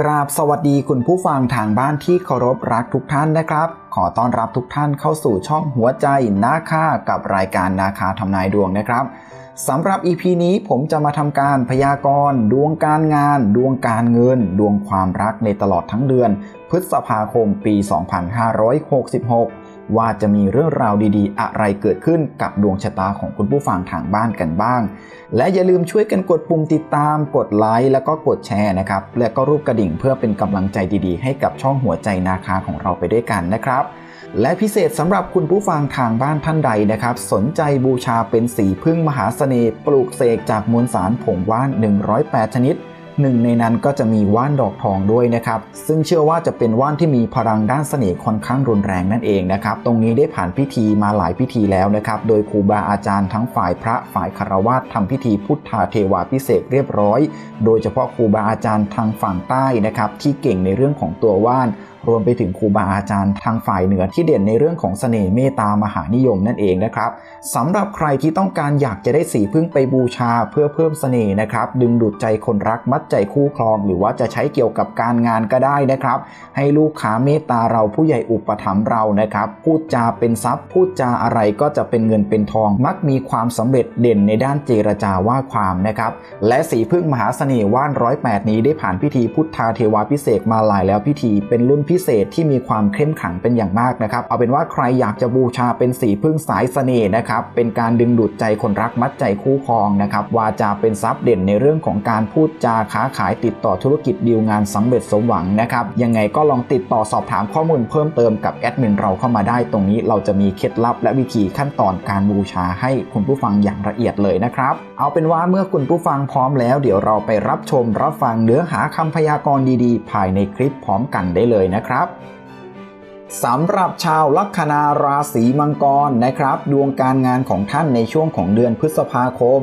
กราบสวัสดีคุณผู้ฟังทางบ้านที่เคารพรักทุกท่านนะครับ ขอต้อนรับทุกท่านเข้าสู่ช่องหัวใจนาคากับรายการนาคาทำนายดวงนะครับสำหรับ EP นี้ผมจะมาทำการพยากรณ์ดวงการงาน ดวงการเงิน ดวงความรักในตลอดทั้งเดือน พฤษภาคมปี 2566 ว่าจะมีเรื่องราวดีๆ อะไรเกิดขึ้นกับดวงชะตาของคุณผู้ฟังทางบ้านกันบ้าง และอย่าลืมช่วยกันกดปุ่มติดตาม กดไลค์แล้วก็กดแชร์นะครับ และก็รูปกระดิ่งเพื่อเป็นกำลังใจดีๆ ให้กับช่องหัวใจนาคาของเราไปด้วยกันนะครับ และพิเศษสำหรับคุณผู้ฟังทางบ้านท่านใดนะครับ สนใจบูชาเป็นสีพึ่งมหาเสน่ห์ปลูกเสกจากมวลสารผงว่าน 108 ชนิด หนึ่งในนั้นก็จะมีว่านดอกทองด้วยนะครับ ซึ่งเชื่อว่าจะเป็นว่านที่มีพลังด้านเสน่ห์ค่อนข้างรุนแรงนั่นเองนะครับ ตรงนี้ได้ผ่านพิธีมาหลายพิธีแล้วนะครับ โดยครูบาอาจารย์ทั้งฝ่ายพระฝ่ายคารวะทำพิธีพุทธาเทวาพิเศษเรียบร้อย โดยเฉพาะครูบาอาจารย์ทางฝั่งใต้นะครับที่เก่งในเรื่องของตัวว่านรวมไปถึงครูบาอาจารย์ทางฝ่ายเหนือที่เด่นในเรื่องของเสน่ห์เมตตามหานิยมนั่นเองนะครับสำหรับใครที่ต้องการอยากจะได้สีพึ่งไปบูชาเพื่อเพิ่มเสน่ห์นะครับ ดึงดูดใจคนรักมัดใจคู่ครอง หรือว่าจะใช้เกี่ยวกับการงานก็ได้นะครับ ให้ลูกค้าเมตตาเราผู้ใหญ่อุปถัมภ์เรานะครับ พูดจาเป็นทรัพย์ พูดจาอะไรก็จะเป็นเงินเป็นทอง มักมีความสำเร็จเด่นในด้านเจรจาว่าความนะครับ และสีพึ่งมหาเสน่ห์ว่านร้อยแปดนี้ได้ผ่านพิธีพุทธาเทวาพิเศษมาหลายแล้วพิธีเป็นรุ่นพิเศษที่มีความเข้มขังเป็นอย่างมากนะครับ เอาเป็นว่าใครอยากจะบูชาเป็นสีพึ่งสายเสน่ห์นะครับ เป็นการดึงดูดใจคนรักมัดใจคู่ครองนะครับ วาจาเป็นทรัพย์เด่นในเรื่องของการพูดจาค้าขายติดต่อธุรกิจดีลงานสำเร็จสมหวังนะครับ ยังไงก็ลองติดต่อสอบถามข้อมูลเพิ่มเติมกับแอดมินเราเข้ามาได้ ตรงนี้เราจะมีเคล็ดลับ และวิธีขั้นตอนการบูชาให้คุณผู้ฟังอย่างละเอียดเลยนะครับ เอาเป็นว่าเมื่อคุณผู้ฟังพร้อมแล้ว เดี๋ยวเราไปรับชมรับฟังเนื้อหาคำพยากรณ์ดีๆ ภายในคลิปพร้อมกันได้เลยนะครับสำหรับชาวลัคนาราศีมังกรนะครับ ดวงการงานของท่านในช่วงของเดือนพฤษภาคม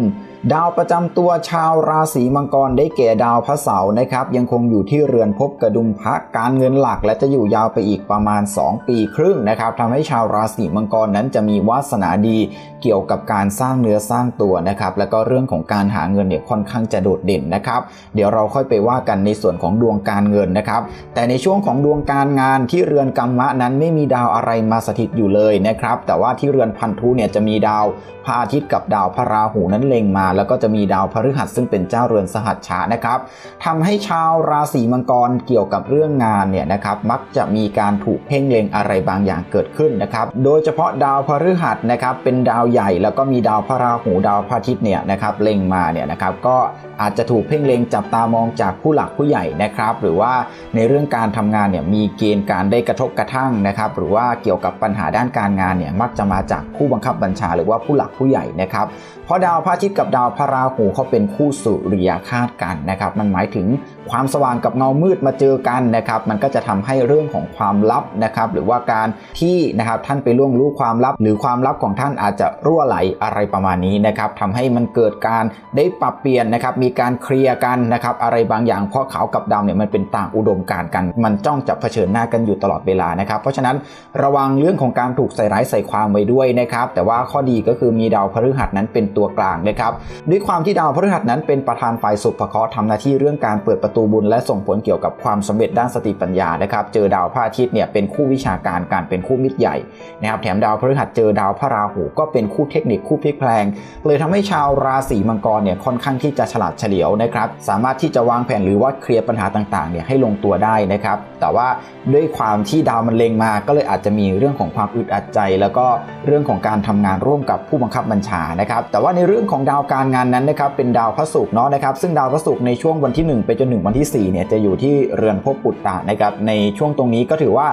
ดาวประจำตัวชาวราศีมังกรได้แก่ดาวพระเสาร์นะครับ ยังคงอยู่ที่เรือนภพกระดุมพระการเงินหลัก และจะอยู่ยาวไปอีกประมาณ 2 ปีครึ่งนะครับทำให้ชาวราศีมังกรนั้นจะมีวาสนาดีเกี่ยวกับการสร้างเนื้อสร้างตัวนะครับ แล้วก็เรื่องของการหาเงินเนี่ยค่อนข้างจะโดดเด่นนะครับ เดี๋ยวเราค่อยไปว่ากันในส่วนของดวงการเงินนะครับ แต่ในช่วงของดวงการงานที่เรือนกรรมะนั้นไม่มีดาวอะไรมาสถิตอยู่เลยนะครับ แต่ว่าที่เรือนพันธุเนี่ยจะมีดาวพระอาทิตย์กับดาวพระราหูนั้นเล็งมาแล้วก็จะมีดาวพฤหัสซึ่งเป็นเจ้าเรือนสหัชชะนะครับทำให้ชาวราศีมังกรเกี่ยวกับเรื่องงานเนี่ยนะครับมักจะมีการถูกเพ่งเล็งอะไรบางอย่างเกิดขึ้นนะครับโดยเฉพาะดาวพฤหัสนะครับเป็นดาวใหญ่แล้วก็มีดาวพระราหูดาวพระอาทิตย์เนี่ยนะครับเล็งมาเนี่ยนะครับก็ อาจจะถูกเพ่งเล็งจับตามองจากผู้หลักผู้ใหญ่นะครับ หรือว่าในเรื่องการทำงานเนี่ยมีเกณฑ์การได้กระทบกระทั่งนะครับ หรือว่าเกี่ยวกับปัญหาด้านการงานเนี่ยมักจะมาจากผู้บังคับบัญชาหรือว่าผู้หลักผู้ใหญ่นะครับเพราะดาวพระอาทิตย์กับดาวพระราหูเขาเป็นคู่สุริยคาตกันนะครับ มันหมายถึง ความสว่างกับเงามืดมาเจอกันนะครับ มันก็จะทำให้เรื่องของความลับนะครับ หรือว่าการที่นะครับท่านไปล่วงรู้ความลับ หรือความลับของท่านอาจจะรั่วไหลอะไรประมาณนี้นะครับทำให้มันเกิดการได้ปรับเปลี่ยนนะครับ มีการเคลียร์กันนะครับ อะไรบางอย่างเพราะขาวกับดำเนี่ยมันเป็นต่างอุดมการกัน มันจ้องจับเผชิญหน้ากันอยู่ตลอดเวลานะครับ เพราะฉะนั้นระวังเรื่องของการถูกใส่ร้ายใส่ความไว้ด้วยนะครับ แต่ว่าข้อดีก็คือมีดาวพฤหัสนั้นเป็นตัวกลางนะครับ ด้วยความที่ดาวพฤหัสนั้นเป็นประธานฝ่ายสุภเคราะห์ทำหน้าที่เรื่องการเปิดประตูบุญและส่งผลเกี่ยวกับความสำเร็จด้านสติปัญญานะครับ เจอดาวพระอาทิตย์เนี่ยเป็นคู่วิชาการการเป็นคู่มิตรใหญ่นะครับแถมดาวพฤหัสเจอดาวพระราหูก็เป็นคู่เทคนิคคู่พลิกแพลง เลยทำให้ชาวราศีมังกรเนี่ยค่อนข้างที่จะฉลาดเฉลียวนะครับสามารถที่จะวางแผนหรือว่าเคลียร์ปัญหาต่างๆเนี่ยให้ลงตัวได้นะครับแต่ว่าด้วยความที่ดาวมันเล็งมา ก็เลยอาจจะมีเรื่องของความอึดอัดใจ แล้วก็เรื่องของการทำงานร่วมกับผู้บังคับบัญชานะครับแต่ว่าในเรื่องของดาวการงานนั้นนะครับเป็นดาวพระศุกร์เนาะนะครับซึ่งดาวพระศุกร์ในช่วงวันที่ 1 ไปจนถึงวันที่ 4 เนี่ยจะอยู่ที่เรือนภพปุตตะนะครับในช่วงตรงนี้ก็ถือว่า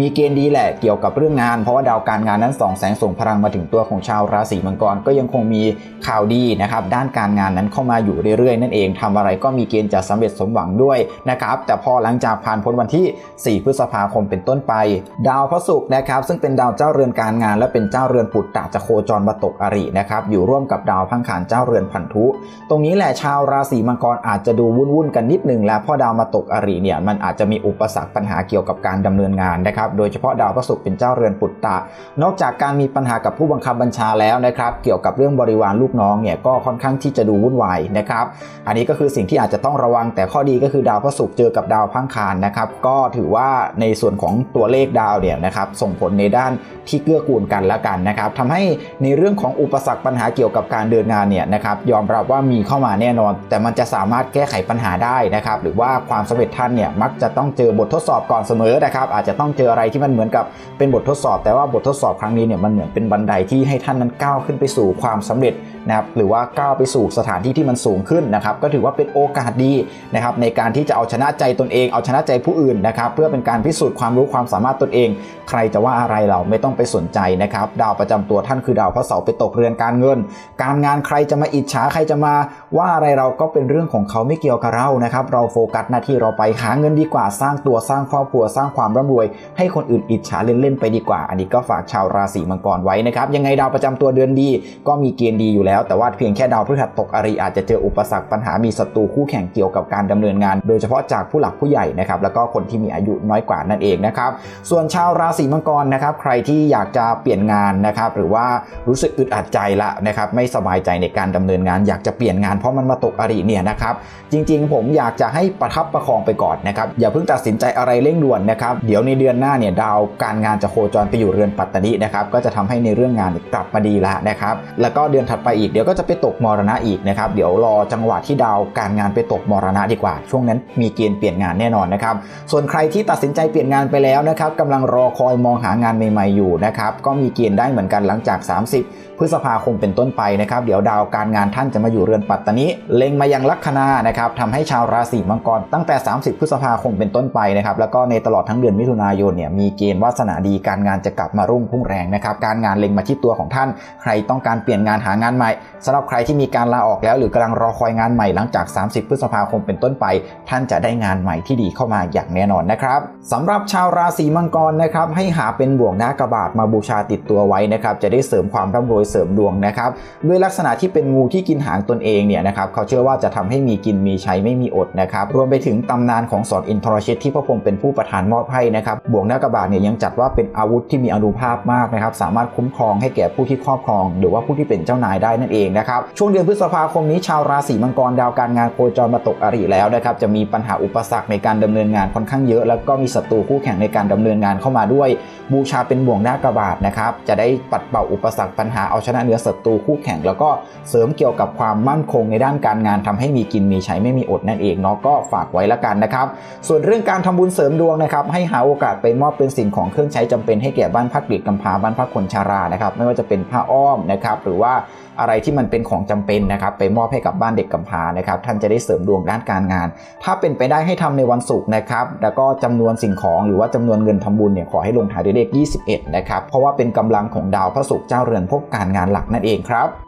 มีเกณฑ์ดีแหละเกี่ยวกับเรื่องงาน เพราะว่าดาวการงานนั้นส่องแสงส่งพลังมาถึงตัวของชาวราศีมังกรก็ยังคงมีข่าวดีนะครับด้านการงานนั้นเข้ามาอยู่เรื่อยๆ นั่นเองทำอะไรก็มีเกณฑ์จะสำเร็จสมหวังด้วยนะครับแต่พอหลังจากผ่านพ้นวันที่ 4 พฤษภาคมเป็นต้นไป ดาวพระศุกร์นะครับซึ่งเป็นดาวเจ้าเรือนการงาน และเป็นเจ้าเรือนปุตตะจะโคจรมาตกอรินะครับอยู่ร่วมกับดาวพังขานเจ้าเรือนพันธุ ตรงนี้แหละชาวราศีมังกรอาจจะดูวุ่นๆกันนิดนึงงแล้วพอดาวมาตกอริเนี่ยมันอาจจะมีอุปสรรคปัญหาเกี่ยวกับการดำเนินงานนะครับ โดยเฉพาะดาวพระศุกร์เป็นเจ้าเรือนปุตตะ นอกจากการมีปัญหากับผู้บังคับบัญชาแล้วนะครับ เกี่ยวกับเรื่องบริวารลูกน้องเนี่ยก็ค่อนข้างที่จะดูวุ่นวายนะครับ อันนี้ก็คือสิ่งที่อาจจะต้องระวัง แต่ข้อดีก็คือดาวพระศุกร์เจอกับดาวพังคารนะครับ ก็ถือว่าในส่วนของตัวเลขดาวเนี่ยนะครับส่งผลในด้านที่เกื้อกูลกันและกันนะครับทำให้ในเรื่องของอุปสรรคปัญหาเกี่ยวกับการเดินงานเนี่ยนะครับยอมรับว่ามีเข้ามาแน่นอน แต่มันจะสามารถแก้ไขปัญหาได้นะครับหรือว่าความสำเร็จท่านเนี่ยมักจะต้องเจอบททดสอบก่อนเสมอนะครับอาจจะต้องเจออะไรที่มันเหมือนกับเป็นบททดสอบ แต่ว่าบททดสอบครั้งนี้เนี่ยมันเหมือนเป็นบันไดที่ให้ท่านนั้นก้าวขึ้นไปสู่ความสำเร็จนะครับหรือว่าก้าวไปสู่สถานที่ที่มันสูงขึ้นนะครับก็ถือว่าเป็นโอกาสดีนะครับในการที่จะเอาชนะใจตนเอง เอาชนะใจผู้อื่นนะครับเพื่อเป็นการพิสูจน์ความรู้ความสามารถตนเอง ใครจะว่าอะไรเราไม่ต้องไปสนใจนะครับดาวประจำตัวท่านคือดาวพระเสาร์ไปตกเรือนการเงิน การงานใครจะมาอิจฉาใครจะมาว่าอะไรเราก็เป็นเรื่องของเขาไม่เกี่ยวกับเรานะครับเราโฟกัสหน้าที่เราไปหาเงินดีกว่าสร้างตัวสร้างครอบครัวสร้างความร่ำรวย ให้คนอื่นอิจฉาเล่นๆไปดีกว่า อันนี้ก็ฝากชาวราศีมังกรไว้นะครับยังไงดาวประจำตัวเดือนดี ก็มีเกณฑ์ดีอยู่แล้ว แต่ว่าเพียงแค่ดาวพฤหัสตกอริอาจจะเจออุปสรรคปัญหามีศัตรูคู่แข่งเกี่ยวกับการดำเนินงาน โดยเฉพาะจากผู้หลักผู้ใหญ่นะครับแล้วก็คนที่มีอายุน้อยกว่านั่นเองนะครับส่วนชาวราศีมังกรนะครับใครที่อยากจะเปลี่ยนงานนะครับหรือว่ารู้สึกอึดอัดใจละนะครับไม่สบายใจในการดำเนินงาน อยากจะเปลี่ยนงานเพราะมันมาตกอริเนี่ยนะครับจริงๆ ผมอยากจะให้ประทับประคองไปก่อนนะครับอย่าเพิ่งตัดสินใจอะไรเร่งด่วนนะครับเดี๋ยวในเดือนหน้าเนี่ยดาวการงานจะโคจรไปอยู่เรือนปัตตานินะครับก็จะทำให้ในเรื่องงานกลับมาดีล้วนะครับแล้วก็เดือนถัดไปอีกเดี๋ยวก็จะไปตกมรณะอีกนะครับเดี๋ยวรอจังหวะที่ดาวการงานไปตกมรณะดีกว่า ช่วงนั้นมีเกณฑ์เปลี่ยนงานแน่นอนนะครับส่วนใครที่ตัดสินใจเปลี่ยนงานไปแล้วนะครับกำลังรอคอยมองหางานใหม่ ๆอยู่นะครับก็มีเกณฑ์ได้เหมือนกันหลังจาก 30 พฤษภาคมเป็นต้นไปนะครับเดี๋ยวดาวการงานท่านจะมาอยู่เรือนปัตตนิเล็งมายังลัคนานะครับทำให้ชาวราศีมังกรตั้งแต่ 30 พฤษภาคมเป็นต้นไปนะครับแล้วก็ในตลอดทั้งเดือนมิถุนายนเนี่ยมีเกณฑ์วาสนาดีการงานจะกลับมารุ่งพุ่งแรงนะครับการงานเล็งมาที่ตัวของท่าน ใครต้องการเปลี่ยนงานหางานใหม่สำหรับใครที่มีการลาออกแล้ว หรือกำลังรอคอยงานใหม่หลังจาก 30 พฤษภาคมเป็นต้นไป ท่านจะได้งานใหม่ที่ดีเข้ามาอย่างแน่นอนนะครับสำหรับชาวราศีมังกรนะครับให้หาเป็นบ่วงหน้ากระบาดมาบูชาติดตัวไว้นะครับจะได้เสริมความร่ำรวยเสริมดวงนะครับด้วยลักษณะที่เป็นงูที่กินหางตนเองเนี่ยนะครับเขาเชื่อว่าจะทำให้มีกินมีใช้ไม่มีอดนะครับรวมไปถึงตำนานของสอนอินทรชิตที่พระพรหมเป็นผู้ประทานมอบให้นะครับบ่วงหน้ากระบาดเนี่ยยังจัดว่าเป็นอาวุธที่มีอนุภาพมากนะครับสามารถคุ้มครองให้แก่ผู้ที่ครอบครอง หรือว่าผู้ที่เป็นเจ้านายได้นั่นเองนะครับช่วงเดือนพฤษภาคมนี้ชาวราศีมังกรดาวการงานโคจรมาตกอริแล้วนะครับจะมีปัญหาอุปสรรคในการดำเนินงานค่อนข้างเยอะ แล้วก็มีศัตรูคู่แข่งในการดำเนินงานเข้ามาด้วย บูชาเป็นบ่วงหน้ากระบาดนะครับจะได้ปัดเป่าอุปสรรคปัญหาเอาชนะเนื้อศัตรูคู่แข่ง แล้วก็เสริมเกี่ยวกับความมั่นคงในด้านการงานทำให้มีกินมีใช้ไม่มีอดนั่นเองเนาะก็ฝากไว้ละกันนะครับ ส่วนเรื่องการทำบุญเสริมดวงนะครับ ให้หาโอกาสไปมอบเป็นสิ่งของเครื่องใช้จำเป็นให้แก่บ้านพักเด็กกำพร้าบ้านพักคนชารานะครับ ไม่ว่าจะเป็นผ้าอ้อมนะครับ หรือว่าอะไรที่มันเป็นของจำเป็นนะครับ ไปมอบให้กับบ้านเด็กกำพร้านะครับ ท่านจะได้เสริมดวงด้านการงาน ถ้าเป็นไปได้ให้ทำในวันศุกร์นะครับ แล้วก็จำนวนสิ่งของหรือว่าจำนวนเงินทำบุญเนี่ยขอให้ลงท้ายด้วยเลข 21 นะครับ เพราะว่าเป็นกำลังของดาวพระศุกร์เจ้าเรือนพบการงานหลักนั่นเองครับ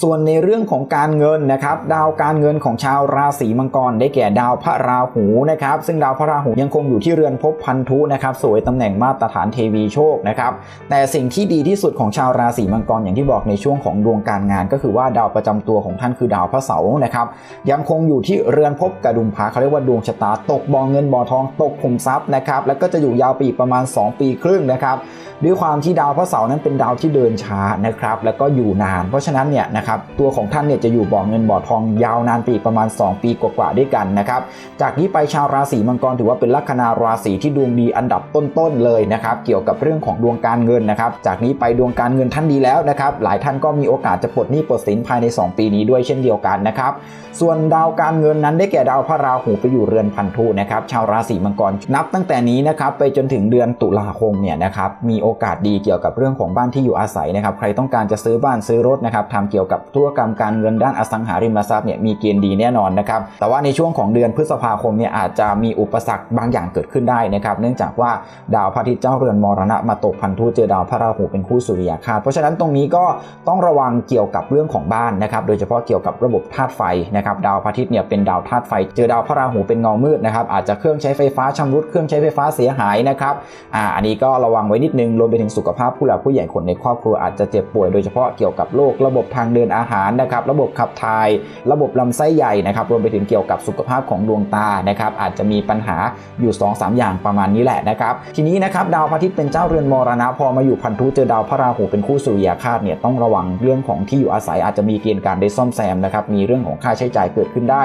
ส่วนในเรื่องของการเงินนะครับ ดาวการเงินของชาวราศีมังกรได้แก่ดาวพระราหูนะครับ ซึ่งดาวพระราหูยังคงอยู่ที่เรือนภพพันธุนะครับสวยตำแหน่งมาตรฐานเทวีโชคนะครับแต่สิ่งที่ดีที่สุดของชาวราศีมังกรอย่างที่บอกในช่วงของดวงการงาน ก็คือว่าดาวประจำตัวของท่านคือดาวพระเสาร์นะครับยังคงอยู่ที่เรือนภพกระดุมพระเขาเรียกว่าดวงชะตาตกบ่อเงินบ่อทองตกขุมทรัพย์นะครับแล้วก็จะอยู่ยาวปีประมาณ 2 ปีครึ่งนะครับ ด้วยความที่ดาวพระเสาร์นั้นเป็นดาวที่เดินช้านะครับแล้วก็อยู่นาน เพราะฉะนั้นเนี่ยนะครับตัวของท่านเนี่ยจะอยู่บ่อเงินบ่อทองยาวนานไปอีกประมาณ 2 ปีกว่าๆด้วยกันนะครับจากนี้ไปชาวราศีมังกรถือว่าเป็นลัคนาราศีที่ดวงดีอันดับต้นๆเลยนะครับเกี่ยวกับเรื่องของดวงการเงินนะครับจากนี้ไปดวงการเงินท่านดีแล้วนะครับหลายท่านก็มีโอกาสจะปลดหนี้ปลดสินภายใน 2 ปีนี้ด้วยเช่นเดียวกันนะครับส่วนดาวการเงินนั้นได้แก่ดาวพระราหูไปอยู่เรือนพันธุนะครับชาวราศีมังกรนับตั้งแต่นี้นะครับไปจนถึงเดือนตุลาคมเนี่ยนะครับมีโออกาสดีเกี่ยวกับเรื่องของบ้านที่อยู่อาศัยนะครับ ใครต้องการจะซื้อบ้านซื้อรถนะครับทำเกี่ยวกับธุรกรรมการเงินด้านอสังหาริมทรัพย์เนี่ยมีเกณฑ์ดีแน่นอนนะครับ แต่ว่าในช่วงของเดือนพฤษภาคมเนี่ยอาจจะมีอุปสรรคบางอย่างเกิดขึ้นได้นะครับ เนื่องจากว่าดาวพระอาทิตย์เจ้าเรือนมรณะมาตกพันธุเจอดาวพระราหูเป็นคู่สุริยคาตเพราะฉะนั้นตรงนี้ก็ต้องระวังเกี่ยวกับเรื่องของบ้านนะครับ โดยเฉพาะเกี่ยวกับระบบธาตุไฟนะครับ ดาวพระอาทิตย์เนี่ยเป็นดาวธาตุไฟ เจอดาวพระราหูเป็นเงามืดนะครับ อาจจะเครื่องใช้ไฟฟ้าชำรุดเครื่องใช้ไฟฟ้าเสียหายนะครับ อ่า อันนี้ก็ระวังไว้นิดนึงวมไปถึงสุขภาพผู้หลักผู้ใหญ่คนในครอบครัวอาจจะเจ็บป่วยโดยเฉพาะเกี่ยวกับโรคระบบทางเดินอาหารนะครับระบบขับถ่าย ระบบลำไส้ใหญ่นะครับรวมไปถึงเกี่ยวกับสุขภาพของดวงตานะครับอาจจะมีปัญหาอยู่ 2-3 อย่างประมาณนี้แหละนะครับทีนี้นะครับดาวพระอาทิตย์เป็นเจ้าเรือนมรณะพอมาอยู่พันธุเจอดาวพระราหูเป็นคู่สุริยคาตเนี่ยต้องระวังเรื่องของที่อยู่อาศัยอาจจะมีเกณฑ์การได้ซ่อมแซมนะครับมีเรื่องของค่าใช้จ่ายเกิดขึ้นได้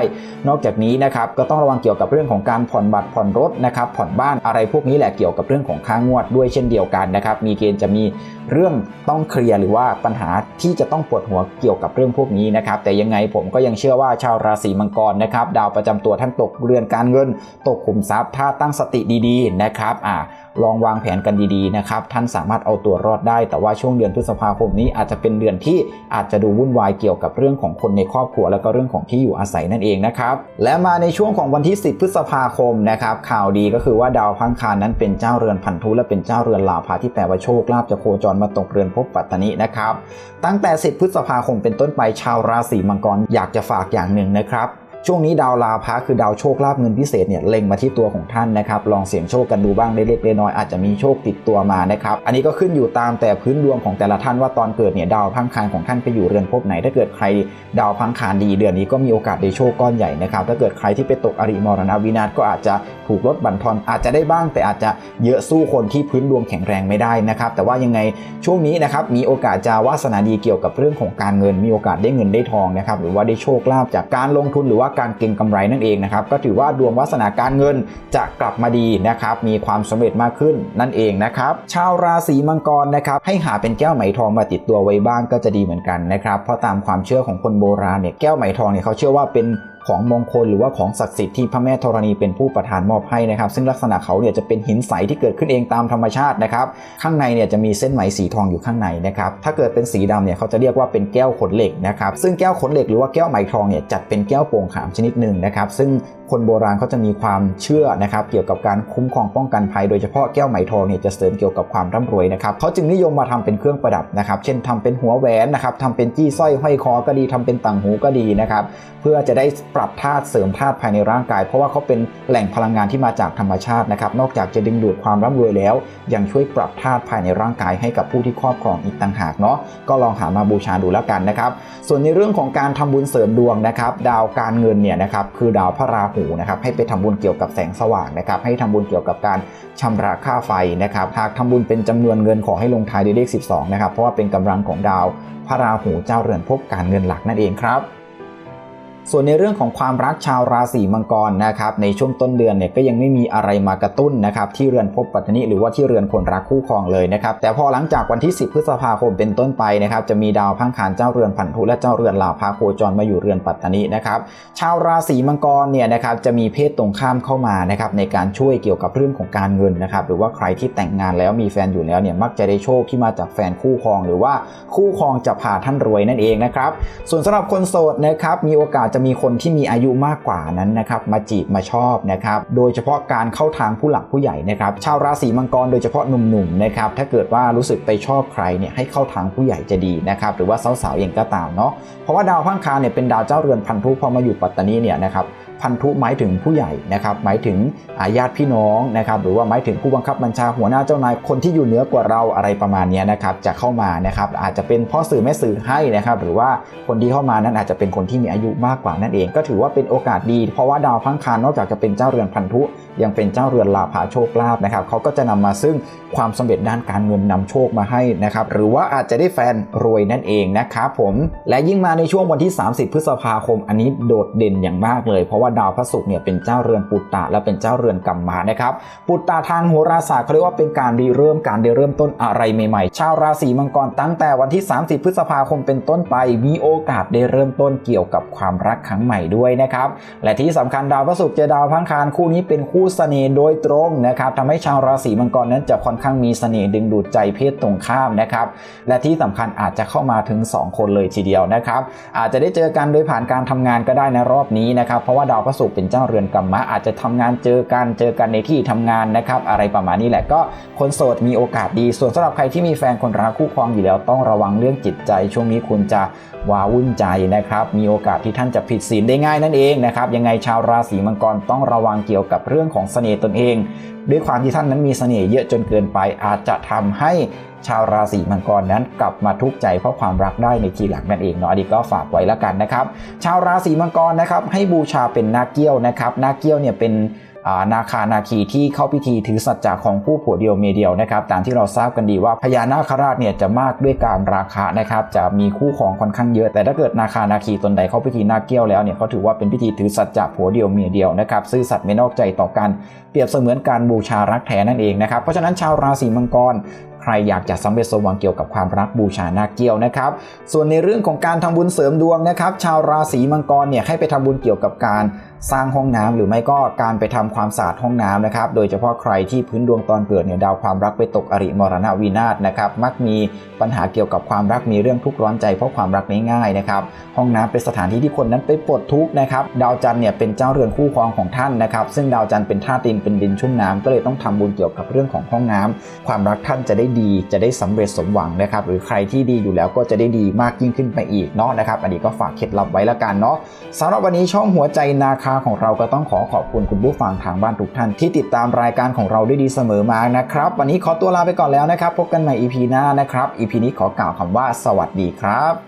นอกจากนี้นะครับก็ต้องระวังเกี่ยวกับเรื่องของการผ่อนบัตรผ่อนรถนะครับผ่อนบ้านอะไรพวกนี้แหละเกี่ยวกับเรื่องของค่างวดด้วยเช่นเดียวกันนะครับ มีเกณฑ์จะมีเรื่องต้องเคลียร์หรือว่าปัญหาที่จะต้องปวดหัวเกี่ยวกับเรื่องพวกนี้นะครับ แต่ยังไงผมก็ยังเชื่อว่าชาวราศีมังกรนะครับ ดาวประจำตัวท่านตกเรือนการเงิน ตกขุมทรัพย์ถ้าตั้งสติดีๆนะครับอ่า ลองวางแผนกันดีๆนะครับท่านสามารถเอาตัวรอดได้ แต่ว่าช่วงเดือนพฤษภาคมนี้อาจจะเป็นเดือนที่อาจจะดูวุ่นวายเกี่ยวกับเรื่องของคนในครอบครัว แล้วก็เรื่องของที่อยู่อาศัยนั่นเองนะครับและมาในช่วงของวันที่ 10 พฤษภาคมนะครับข่าวดีก็คือว่าดาวพังคารนั้นเป็นเจ้าเรือนพันธุและเป็นเจ้าเรือนลาภาที่แปลว่าโชคลาภจะโคจรมาตกเรือนภพปัตตานินะครับตั้งแต่ 10 พฤษภาคมเป็นต้นไปชาวราศีมังกรอยากจะฝากอย่างหนึ่งนะครับ ช่วงนี้ดาวลาภะคือดาวโชคลาภเงินพิเศษเนี่ยเล็งมาที่ตัวของท่านนะครับลองเสี่ยงโชคกันดูบ้างเล็กๆน้อยๆอาจจะมีโชคติดตัวมานะครับอันนี้ก็ขึ้นอยู่ตามแต่พื้นดวงของแต่ละท่านว่าตอนเกิดเนี่ยดาวพังคารของท่านไปอยู่เรือนภพไหน ถ้าเกิดใครดาวพังคารดีเดือนนี้ก็มีโอกาสได้โชคก้อนใหญ่นะครับถ้าเกิดใครที่ไปตกอริมรณวินาศก็อาจจะถูกลดบั่นทอนอาจจะได้บ้าง แต่อาจจะเยอะสู้คนที่พื้นดวงแข็งแรงไม่ได้นะครับแต่ว่ายังไงช่วงนี้นะครับมีโอกาสจะวาสนาดีเกี่ยวกับเรื่องของการเงินมีโอกาสได้เงินได้ทองนะครับหรือว่าได้โชคลาภจากการลงทุนหรือว่าการเก็งกำไรนั่นเองนะครับก็ถือว่าดวงวาสนาการเงินจะกลับมาดีนะครับมีความสำเร็จมากขึ้นนั่นเองนะครับชาวราศีมังกรนะครับให้หาเป็นแก้วไหมทองมาติดตัวไว้บ้างก็จะดีเหมือนกันนะครับเพราะตามความเชื่อของคนโบราณเนี่ยแก้วไหมทองเนี่ยเขาเชื่อว่าเป็น ของมงคลหรือว่าของศักดิ์สิทธิ์ที่พระแม่ธรณีเป็นผู้ประทานมอบให้นะครับ ซึ่งลักษณะเขาเนี่ยจะเป็นหินใสที่เกิดขึ้นเองตามธรรมชาตินะครับ ข้างในเนี่ยจะมีเส้นไหมสีทองอยู่ข้างในนะครับ ถ้าเกิดเป็นสีดำเนี่ยเขาจะเรียกว่าเป็นแก้วขนเหล็กนะครับ ซึ่งแก้วขนเหล็กหรือว่าแก้วไหมทองเนี่ยจัดเป็นแก้วโป่งขามชนิดหนึ่งนะครับ ซึ่ง คนโบราณเขาจะมีความเชื่อนะครับเกี่ยวกับการคุ้มครองป้องกันภัยโดยเฉพาะแก้วไหมทองเนี่ยจะเสริมเกี่ยวกับความร่ำรวยนะครับเขาจึงนิยมมาทำเป็นเครื่องประดับนะครับ เช่นทำเป็นหัวแหวนนะครับทำเป็นจี้สร้อยห้อยคอก็ดีทำเป็นต่างหูก็ดีนะครับเพื่อจะได้ปรับธาตุเสริมธาตุภายในร่างกาย เพราะว่าเขาเป็นแหล่งพลังงานที่มาจากธรรมชาตินะครับนอกจากจะดึงดูดความร่ำรวยแล้ว ยังช่วยปรับธาตุภายในร่างกายให้กับผู้ที่ครอบครองอีกต่างหากเนาะก็ลองหามาบูชาดูแล้วกันนะครับส่วนในเรื่องของการทำบุญเสริมดวงนะครับดาวการเงินเนี่ยนะครับคือดาวพระราหูนะครับให้ไปทำบุญเกี่ยวกับแสงสว่างนะครับให้ทำบุญเกี่ยวกับการชำระค่าไฟนะครับหากทำบุญเป็นจำนวนเงินขอให้ลงท้ายด้วยเลข 12นะครับเพราะว่าเป็นกำลังของดาวพระราหูเจ้าเรือนพบการเงินหลักนั่นเองครับ ส่วนในเรื่องของความรักชาวราศีมังกรนะครับในช่วงต้นเดือนเนี่ยก็ยังไม่มีอะไรมากระตุ้นนะครับที่เรือนภพปัตตนิหรือว่าที่เรือนคนรักคู่ครองเลยนะครับแต่พอหลังจากวันที่ 10 พฤษภาคมเป็นต้นไปนะครับจะมีดาวพังคารเจ้าเรือนพันธุและเจ้าเรือนลาภาโคจรมาอยู่เรือนปัตตนินะครับชาวราศีมังกรเนี่ยนะครับจะมีเพศตรงข้ามเข้ามานะครับในการช่วยเกี่ยวกับเรื่องของการเงินนะครับหรือว่าใครที่แต่งงานแล้วมีแฟนอยู่แล้วเนี่ยมักจะได้โชคที่มาจากแฟนคู่ครอง หรือว่าคู่ครองจะพาท่านรวยนั่นเองนะครับส่วนสำหรับคนโสดนะครับมีโอกาสจะมีคนที่มีอายุมากกว่านั้นนะครับมาจีบมาชอบนะครับโดยเฉพาะการเข้าทางผู้หลักผู้ใหญ่นะครับชาวราศีมังกรโดยเฉพาะหนุ่มๆนะครับถ้าเกิดว่ารู้สึกไปชอบใครเนี่ยให้เข้าทางผู้ใหญ่จะดีนะครับหรือว่าสาวๆเองก็ตามเนาะเพราะว่าดาวพังคาเนี่ยเป็นดาวเจ้าเรือนพันธุพอมาอยู่ปัตตานีเนี่ยนะครับ พันธุหมายถึงผู้ใหญ่นะครับหมายถึงอาญาติพี่น้องนะครับหรือว่าหมายถึงผู้บังคับบัญชาหัวหน้าเจ้านายคนที่อยู่เหนือกว่าเราอะไรประมาณนี้นะครับจะเข้ามานะครับอาจจะเป็นพ่อสื่อแม่สื่อให้นะครับหรือว่าคนที่เข้ามานั้นอาจจะเป็นคนที่มีอายุมากกว่านั่นเอง ก็ถือว่าเป็นโอกาสดี เพราะว่าดาวพังคารนอกจากจะเป็นเจ้าเรือนพันธุ ยังเป็นเจ้าเรือนลาภาโชคลาภนะครับเขาก็จะนำมาซึ่งความสำเร็จด้านการเงินนำโชคมาให้นะครับหรือว่าอาจจะได้แฟนรวยนั่นเองนะครับผมและยิ่งมาในช่วงวันที่ 30 พฤษภาคม อันนี้โดดเด่นอย่างมากเลย เพราะว่าดาวพระศุกร์เนี่ยเป็นเจ้าเรือนปุตตะและเป็นเจ้าเรือนกัมมานะครับปุตตะทางโหราศาสตร์เขาเรียกว่าเป็นการดีเริ่มการได้เริ่มต้นอะไรใหม่ๆ ชาวราศีมังกรตั้งแต่วันที่ 30 พฤษภาคมเป็นต้นไป มีโอกาสได้เริ่มต้นเกี่ยวกับความรักครั้งใหม่ด้วยนะครับและที่สำคัญดาวพระศุกร์เจอดาวพังคารคู่นี้เป็นคู่เสน่ห์โดยตรงนะครับทำให้ชาวราศีมังกรนั้นจะค่อนข้างมีเสน่ห์ดึงดูดใจเพศตรงข้ามนะครับและที่สำคัญอาจจะเข้ามาถึง 2 คนเลยทีเดียวนะครับ อาจจะได้เจอกันโดยผ่านการทำงานก็ได้ในรอบนี้นะครับ เพราะว่าดาวพระศุกร์เป็นเจ้าเรือนกัมมะอาจจะทำงานเจอกันเจอกันในที่ทำงานนะครับ อะไรประมาณนี้แหละก็คนโสดมีโอกาสดี ส่วนสำหรับใครที่มีแฟนคนรักคู่ครองอยู่แล้วต้องระวังเรื่องจิตใจ ช่วงนี้คุณจะว้าวุ่นใจนะครับ มีโอกาสที่ท่านจะผิดศีลได้ง่ายนั่นเองนะครับ ยังไงชาวราศีมังกรต้องระวังเกี่ยวกับเรื่องของเสน่ห์ตนเอง ด้วยความที่ท่านนั้นมีเสน่ห์เยอะจนเกินไป อาจจะทำให้ชาวราศีมังกรนั้นกลับมาทุกข์ใจเพราะความรักได้ในทีหลังนั่นเองเนาะอันนี้ก็ฝากไว้แล้วกันนะครับ ชาวราศีมังกรนะครับให้บูชาเป็นนาเกี้ยวนะครับนาเกี้ยวเนี่ยเป็น นาคานาคีที่เข้าพิธีถือสัจจะของผู้ผัวเดียวเมียเดียวนะครับตามที่เราทราบกันดีว่าพญานาคราชเนี่ยจะมากด้วยการราคะนะครับจะมีคู่ครองค่อนข้างเยอะ แต่ถ้าเกิดนาคานาคีตนใดเข้าพิธีนาคเกี้ยวแล้วเนี่ยเขาถือว่าเป็นพิธีถือสัจจะผัวเดียวเมียเดียวนะครับซื่อสัตย์ไม่นอกใจต่อกันเปรียบเสมือนการบูชารักแท้นั่นเองนะครับเพราะฉะนั้นชาวราศีมังกรใครอยากจะสำเร็จสมหวังเกี่ยวกับความรักบูชานาคเกี้ยวนะครับ ส่วนในเรื่องของการทำบุญเสริมดวงนะครับ ชาวราศีมังกรเนี่ยให้ไปทำบุญเกี่ยวกับการสร้างห้องน้ำหรือไม่ก็การไปทำความสะอาดห้องน้ำนะครับ โดยเฉพาะใครที่พื้นดวงตอนเกิดเนี่ยดาวความรักไปตกอริมรณวินาศนะครับ มักมีปัญหาเกี่ยวกับความรักมีเรื่องทุกข์ร้อนใจเพราะความรักง่ายๆนะครับ ห้องน้ำเป็นสถานที่ที่คนนั้นไปปลดทุกข์นะครับ ดาวจันทร์เนี่ยเป็นเจ้าเรือนคู่ครองของท่านนะครับ ซึ่งดาวจันทร์เป็นธาตุดินเป็นดินชุ่มน้ำก็เลยต้องทำบุญเกี่ยวกับเรื่องของห้องน้ำความรักท่านจะได้ดีจะได้สำเร็จสมหวังนะครับ หรือใครที่ดีอยู่แล้วก็จะได้ดีมากยิ่งขึ้นไปอีกเนาะนะครับ อันนี้ก็ฝากเคล็ดลับไว้ละกันเนาะสำหรับวันนี้ช่องหัวใจนาคาของเราก็ต้องขอขอบคุณคุณผู้ฟังทางบ้านทุกท่านที่ติดตามรายการของเราด้วยดีเสมอมานะครับ วันนี้ขอตัวลาไปก่อนแล้วนะครับ พบกันใหม่ EP หน้านะครับ EP นี้ขอกล่าวคำว่าสวัสดีครับ